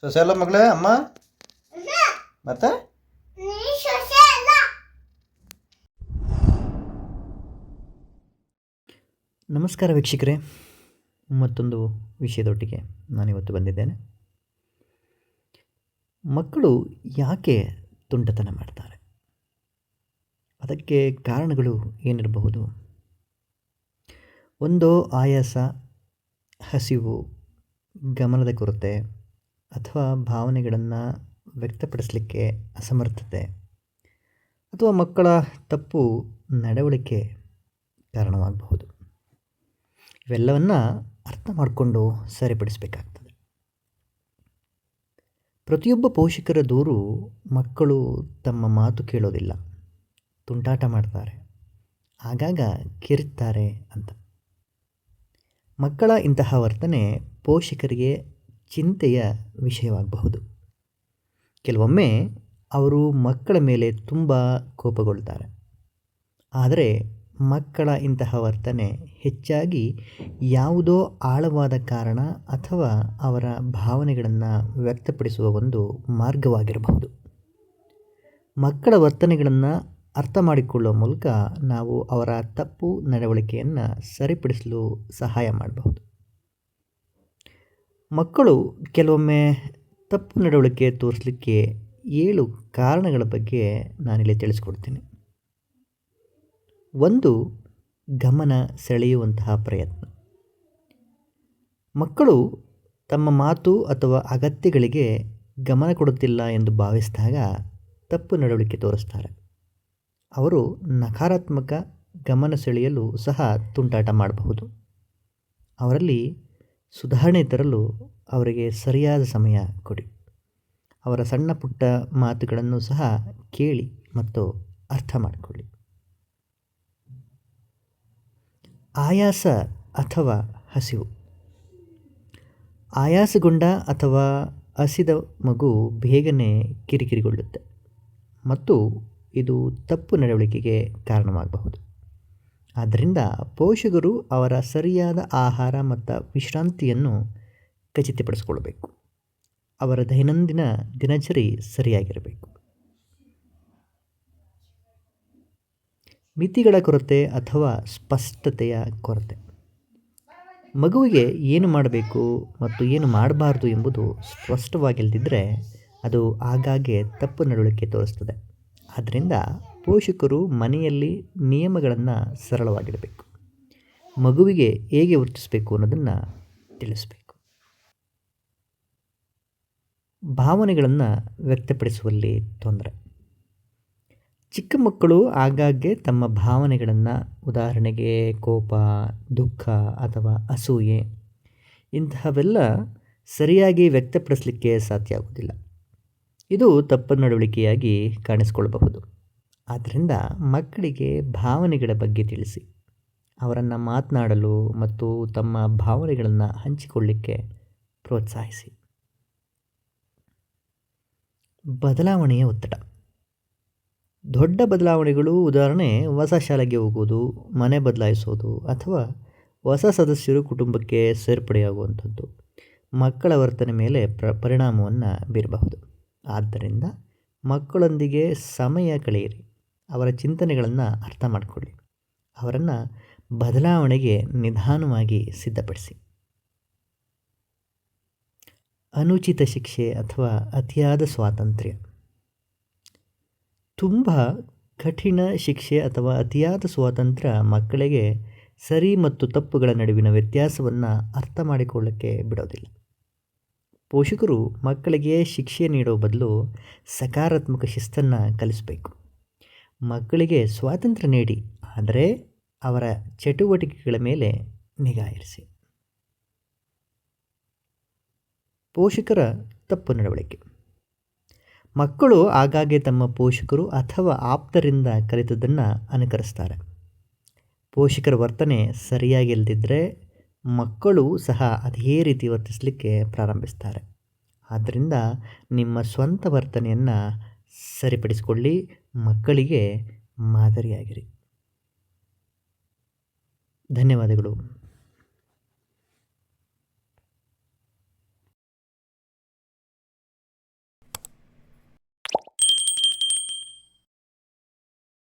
ಸೊಸೆ ಅಲ್ಲ ಮಗಳೇ, ಅಮ್ಮ? ಮತ್ತೆ? ನಮಸ್ಕಾರ ವೀಕ್ಷಕರೇ. ಮತ್ತೊಂದು ವಿಷಯದೊಟ್ಟಿಗೆ ನಾನಿವತ್ತು ಬಂದಿದ್ದೇನೆ. ಮಕ್ಕಳು ಯಾಕೆ ತುಂಟತನ ಮಾಡ್ತಾರೆ? ಅದಕ್ಕೆ ಕಾರಣಗಳು ಏನಿರಬಹುದು? ಒಂದು ಆಯಾಸ, ಹಸಿವು, ಗಮನದ ಕೊರತೆ ಅಥವಾ ಭಾವನೆಗಳನ್ನು ವ್ಯಕ್ತಪಡಿಸಲಿಕ್ಕೆ ಅಸಮರ್ಥತೆ ಅಥವಾ ಮಕ್ಕಳ ತಪ್ಪು ನಡವಳಿಕೆ ಕಾರಣವಾಗಬಹುದು. ಇವೆಲ್ಲವನ್ನು ಅರ್ಥ ಮಾಡಿಕೊಂಡು ಸರಿಪಡಿಸಬೇಕಾಗ್ತದೆ. ಪ್ರತಿಯೊಬ್ಬ ಪೋಷಕರ ದೂರು ಮಕ್ಕಳು ತಮ್ಮ ಮಾತು ಕೇಳೋದಿಲ್ಲ. ತುಂಟಾಟ ಮಾಡ್ತಾರೆ. ಆಗಾಗ ಕಿರುತ್ತಾರೆ ಅಂತ. ಮಕ್ಕಳ ಇಂತಹ ವರ್ತನೆ ಪೋಷಕರಿಗೆ ಚಿಂತೆಯ ವಿಷಯವಾಗಬಹುದು. ಕೆಲವೊಮ್ಮೆ ಅವರು ಮಕ್ಕಳ ಮೇಲೆ ತುಂಬ ಕೋಪಗೊಳ್ತಾರೆ. ಆದರೆ ಮಕ್ಕಳ ಇಂತಹ ವರ್ತನೆ ಹೆಚ್ಚಾಗಿ ಯಾವುದೋ ಆಳವಾದ ಕಾರಣ ಅಥವಾ ಅವರ ಭಾವನೆಗಳನ್ನು ವ್ಯಕ್ತಪಡಿಸುವ ಒಂದು ಮಾರ್ಗವಾಗಿರಬಹುದು. ಮಕ್ಕಳ ವರ್ತನೆಗಳನ್ನು ಅರ್ಥ ಮಾಡಿಕೊಳ್ಳುವ ಮೂಲಕ ನಾವು ಅವರ ತಪ್ಪು ನಡವಳಿಕೆಯನ್ನು ಸರಿಪಡಿಸಲು ಸಹಾಯ ಮಾಡಬಹುದು. ಮಕ್ಕಳು ಕೆಲವೊಮ್ಮೆ ತಪ್ಪು ನಡವಳಿಕೆ ತೋರಿಸಲಿಕ್ಕೆ ಏಳು ಕಾರಣಗಳ ಬಗ್ಗೆ ನಾನಿಲ್ಲಿ ತಿಳಿಸ್ಕೊಡ್ತೀನಿ. ಒಂದು, ಗಮನ ಸೆಳೆಯುವಂತಹ ಪ್ರಯತ್ನ. ಮಕ್ಕಳು ತಮ್ಮ ಮಾತು ಅಥವಾ ಅಗತ್ಯಗಳಿಗೆ ಗಮನ ಕೊಡುತ್ತಿಲ್ಲ ಎಂದು ಭಾವಿಸಿದಾಗ ತಪ್ಪು ನಡವಳಿಕೆ ತೋರಿಸ್ತಾರೆ. ಅವರು ನಕಾರಾತ್ಮಕ ಗಮನ ಸೆಳೆಯಲು ಸಹ ತುಂಟಾಟ ಮಾಡಬಹುದು. ಅವರಲ್ಲಿ ಸುಧಾರಣೆ ತರಲು ಅವರಿಗೆ ಸರಿಯಾದ ಸಮಯ ಕೊಡಿ. ಅವರ ಸಣ್ಣ ಪುಟ್ಟ ಮಾತುಗಳನ್ನು ಸಹ ಕೇಳಿ ಮತ್ತು ಅರ್ಥ ಮಾಡಿಕೊಳ್ಳಿ. ಆಯಾಸ ಅಥವಾ ಹಸಿವು. ಆಯಾಸಗೊಂಡ ಅಥವಾ ಹಸಿದ ಮಗು ಬೇಗನೆ ಕಿರಿಕಿರಿಗೊಳ್ಳುತ್ತೆ ಮತ್ತು ಇದು ತಪ್ಪು ನಡವಳಿಕೆಗೆ ಕಾರಣವಾಗಬಹುದು. ಆದ್ದರಿಂದ ಪೋಷಕರು ಅವರ ಸರಿಯಾದ ಆಹಾರ ಮತ್ತು ವಿಶ್ರಾಂತಿಯನ್ನು ಖಚಿತಪಡಿಸಿಕೊಳ್ಬೇಕು ಅವರ ದೈನಂದಿನ ದಿನಚರಿ ಸರಿಯಾಗಿರಬೇಕು. ಮಿತಿಗಳ ಕೊರತೆ ಅಥವಾ ಸ್ಪಷ್ಟತೆಯ ಕೊರತೆ. ಮಗುವಿಗೆ ಏನು ಮಾಡಬೇಕು ಮತ್ತು ಏನು ಮಾಡಬಾರ್ದು ಎಂಬುದು ಸ್ಪಷ್ಟವಾಗಿಲ್ಲದಿದ್ದರೆ ಅದು ಆಗಾಗ್ಗೆ ತಪ್ಪು ನಡವಳಿಕೆ ತೋರಿಸ್ತದೆ. ಆದ್ದರಿಂದ ಪೋಷಕರು ಮನೆಯಲ್ಲಿ ನಿಯಮಗಳನ್ನು ಸರಳವಾಗಿಡಬೇಕು. ಮಗುವಿಗೆ ಹೇಗೆ ವರ್ತಿಸಬೇಕು ಅನ್ನೋದನ್ನು ತಿಳಿಸಬೇಕು. ಭಾವನೆಗಳನ್ನು ವ್ಯಕ್ತಪಡಿಸುವಲ್ಲಿ ತೊಂದರೆ. ಚಿಕ್ಕ ಮಕ್ಕಳು ಆಗಾಗ್ಗೆ ತಮ್ಮ ಭಾವನೆಗಳನ್ನು ಉದಾಹರಣೆಗೆ ಕೋಪ, ದುಃಖ ಅಥವಾ ಅಸೂಯೆ ಇಂತಹವೆಲ್ಲ ಸರಿಯಾಗಿ ವ್ಯಕ್ತಪಡಿಸಲಿಕ್ಕೆ ಸಾಧ್ಯ ಆಗುವುದಿಲ್ಲ. ಇದು ತಪ್ಪು ನಡವಳಿಕೆಯಾಗಿ ಕಾಣಿಸಿಕೊಳ್ಳಬಹುದು. ಆದ್ದರಿಂದ ಮಕ್ಕಳಿಗೆ ಭಾವನೆಗಳ ಬಗ್ಗೆ ತಿಳಿಸಿ. ಅವರನ್ನು ಮಾತನಾಡಲು ಮತ್ತು ತಮ್ಮ ಭಾವನೆಗಳನ್ನು ಹಂಚಿಕೊಳ್ಳಿಕ್ಕೆ ಪ್ರೋತ್ಸಾಹಿಸಿ. ಬದಲಾವಣೆಯ ಒತ್ತಡ. ದೊಡ್ಡ ಬದಲಾವಣೆಗಳು ಉದಾಹರಣೆ ಹೊಸ ಶಾಲೆಗೆ ಹೋಗೋದು, ಮನೆ ಬದಲಾಯಿಸೋದು ಅಥವಾ ಹೊಸ ಸದಸ್ಯರು ಕುಟುಂಬಕ್ಕೆ ಸೇರ್ಪಡೆಯಾಗುವಂಥದ್ದು. ಮಕ್ಕಳ ವರ್ತನೆ ಮೇಲೆ ಪ್ರ, ಪರಿಣಾಮವನ್ನು ಬೀರಬಹುದು. ಆದ್ದರಿಂದ ಮಕ್ಕಳೊಂದಿಗೆ ಸಮಯ ಕಳೆಯಿರಿ. ಅವರ ಚಿಂತನೆಗಳನ್ನು ಅರ್ಥ ಮಾಡಿಕೊಳ್ಳಿ. ಅವರನ್ನು ಬದಲಾವಣೆಗೆ ನಿಧಾನವಾಗಿ ಸಿದ್ಧಪಡಿಸಿ. ಅನುಚಿತ ಶಿಕ್ಷೆ ಅಥವಾ ಅತಿಯಾದ ಸ್ವಾತಂತ್ರ್ಯ. ತುಂಬ ಕಠಿಣ ಶಿಕ್ಷೆ ಅಥವಾ ಅತಿಯಾದ ಸ್ವಾತಂತ್ರ್ಯ ಮಕ್ಕಳಿಗೆ ಸರಿ ಮತ್ತು ತಪ್ಪುಗಳ ನಡುವಿನ ವ್ಯತ್ಯಾಸವನ್ನು ಅರ್ಥ ಮಾಡಿಕೊಳ್ಳಕ್ಕೆ ಬಿಡೋದಿಲ್ಲ. ಪೋಷಕರು ಮಕ್ಕಳಿಗೆ ಶಿಕ್ಷೆ ನೀಡೋ ಬದಲು ಸಕಾರಾತ್ಮಕ ಶಿಸ್ತನ್ನು ಕಲಿಸಬೇಕು. ಮಕ್ಕಳಿಗೆ ಸ್ವಾತಂತ್ರ್ಯ ನೀಡಿ, ಆದರೆ ಅವರ ಚಟುವಟಿಕೆಗಳ ಮೇಲೆ ನಿಗಾ ಇರಿಸಿ. ಪೋಷಕರ ತಪ್ಪು ನಡವಳಿಕೆ. ಮಕ್ಕಳು ಆಗಾಗ್ಗೆ ತಮ್ಮ ಪೋಷಕರು ಅಥವಾ ಆಪ್ತರಿಂದ ಕಲಿತದ್ದನ್ನು ಅನುಕರಿಸ್ತಾರೆ. ಪೋಷಕರ ವರ್ತನೆ ಸರಿಯಾಗಿಲ್ಲದಿದ್ದರೆ ಮಕ್ಕಳು ಸಹ ಅದೇ ರೀತಿ ವರ್ತಿಸಲಿಕ್ಕೆ ಪ್ರಾರಂಭಿಸ್ತಾರೆ. ಆದ್ದರಿಂದ ನಿಮ್ಮ ಸ್ವಂತ ವರ್ತನೆಯನ್ನು ಸರಿಪಡಿಸಿಕೊಳ್ಳಿ ಮಕ್ಕಳಿಗೆ ಮಾದರಿಯಾಗಿರಿ. ಧನ್ಯವಾದಗಳು.